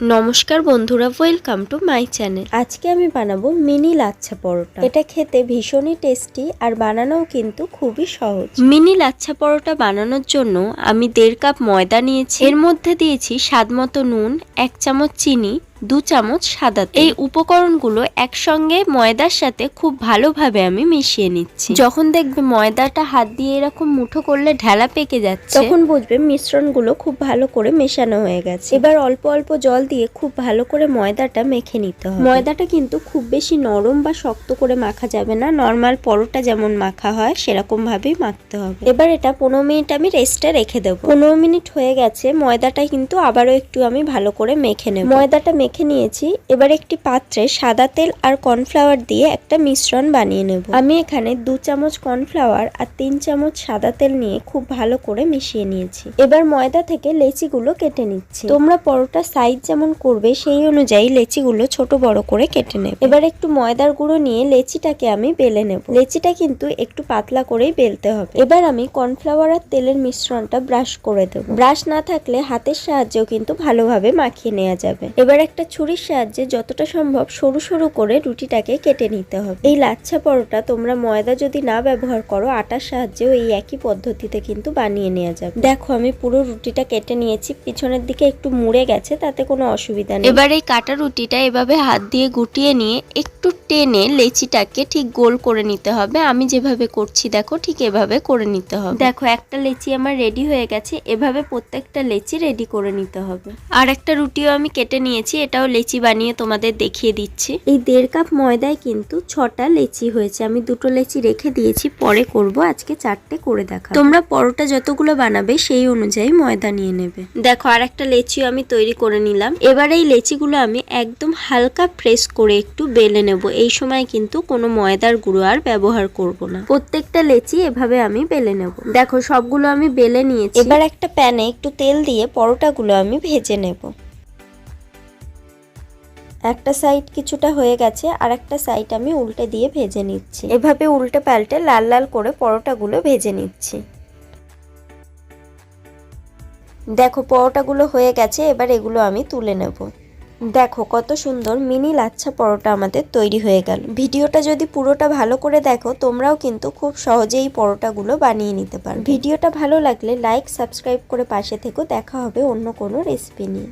নমস্কার বন্ধুরা welcome to my channel আজকে আমি বানাবো মিনি লাচ্ছা পরোটা। এটা খেতে ভীষণই টেস্টি আর বানানোও কিন্তু খুবই সহজ। মিনি লাচ্ছা পরোটা বানানোর জন্য আমি দেড় কাপ ময়দা নিয়েছি। এর মধ্যে দিয়েছি স্বাদ মতো নুন, এক চামচ চিনি দু চামচ সাদা। এই উপকরণগুলো একসঙ্গে ময়দার সাথে খুব ভালোভাবে আমি মিশিয়ে নিচ্ছি। যখন দেখবে ময়দাটা হাত দিয়ে এরকম মুঠো করলে ঢেলা পেকে যাচ্ছে, তখন বুঝবে মিশ্রণগুলো খুব ভালো করে মেশানো হয়ে গেছে। এবার অল্প অল্প জল দিয়ে খুব ভালো করে ময়দাটা মেখে নিতে হবে। ময়দাটা কিন্তু খুব বেশি নরম বা শক্ত করে মাখা যাবে না। নর্মাল পরোটা যেমন মাখা হয় সেরকম ভাবেই মাখতে হবে। এবার এটা পনেরো মিনিট আমি রেস্টে রেখে দেবো। পনেরো মিনিট হয়ে গেছে, ময়দাটা কিন্তু আবারও একটু আমি ভালো করে মেখে নেব। ময়দাটা মেখে নিয়েছি। এবার একটি পাত্রে সাদা তেল আর কর্নফ্লাওয়ার দিয়ে একটা মিশ্রণ বানিয়ে নেব। আমি এখানে দু চামচ কর্নফ্লাওয়ার আর তিন চামচ সাদা তেল নিয়ে খুব ভালো করে মিশিয়ে নিয়েছি। এবার ময়দা থেকে লেচিগুলো কেটে নিচ্ছি। তোমরা পরোটা সাইজ যেমন করবে সেই অনুযায়ী লেচিগুলো ছোট বড় করে কেটে নেবে। এবার একটু ময়দার গুঁড়ো নিয়ে লেচিটাকে আমি বেলে নেব। লেচিটা কিন্তু একটু পাতলা করেই বেলতে হবে। এবার আমি কর্নফ্লাওয়ার আর তেলের মিশ্রণটা ব্রাশ করে দেবো। ব্রাশ না থাকলে হাতের সাহায্যেও কিন্তু ভালোভাবে মাখিয়ে নেওয়া যাবে। এবার একটা ছুরির সাহায্যে যতটা সম্ভব সরু সরু করে রুটিটাকে কেটে নিতে হবে। এই লাচ্ছা পরোটা তোমরা ময়দা যদি না ব্যবহার করো আটার সাহায্যেও এই একই পদ্ধতিতে কিন্তু বানিয়ে নেওয়া যাবে। দেখো আমি পুরো রুটিটা কেটে নিয়েছি পিছনের দিকে একটু মুড়ে গেছে তাতে কোনো অসুবিধা নেই। এবার এই কাটা রুটিটা এভাবে হাত দিয়ে গুটিয়ে নিয়ে একটু টেনে লেচিটাকে ঠিক গোল করে নিতে হবে। আমি যেভাবে করছি দেখো ঠিক এভাবে করে নিতে হবে। দেখো একটা লেচি আমার রেডি হয়ে গেছে এভাবে প্রত্যেকটা লেচি রেডি করে নিতে হবে। আর একটা রুটিও আমি কেটে নিয়েছি এটাও লেচি বানিয়ে তোমাদের দেখিয়ে দিচ্ছি। এই দেড় কাপ ময়দায় কিন্তু ছটা লেচি হয়েছে। আমি দুটো লেচি রেখে দিয়েছি পরে করব। আজকে চারটে করে দেখা তোমরা পরোটা যতগুলো বানাবে সেই অনুযায়ী ময়দা নিয়ে নেবে। দেখো আর একটা লেচিও আমি তৈরি করে নিলাম। এবার এই লেচিগুলো আমি একদম হালকা প্রেস করে একটু বেলে নেব। এই সময় কিন্তু কোনো ময়দার গুঁড়ো আর ব্যবহার করব না। প্রত্যেকটা লেচি এভাবে আমি বেলে নেব। দেখো সবগুলো আমি বেলে নিয়েছি। এবার একটা প্যানে একটু তেল দিয়ে পরোটাগুলো আমি ভেজে নেব। একটা সাইড কিছুটা হয়ে গেছে আর একটা সাইড আমি উল্টে দিয়ে ভেজে নিচ্ছি। এভাবে উল্টে পাল্টে লাল লাল করে পরোটাগুলো ভেজে নিচ্ছি। দেখো, পরোটাগুলো হয়ে গেছে, এবার এগুলো আমি তুলে নেব। দেখো, কত সুন্দর মিনি লাচ্ছা পরোটা আমাদের তৈরি হয়ে গেল। ভিডিওটা যদি পুরোটা ভালো করে দেখো, তোমরাও কিন্তু খুব সহজেই পরোটাগুলো বানিয়ে নিতে পারো ভিডিওটা ভালো লাগলে লাইক সাবস্ক্রাইব করে পাশে থেকো। দেখা হবে অন্য কোনো রেসিপি নিয়ে।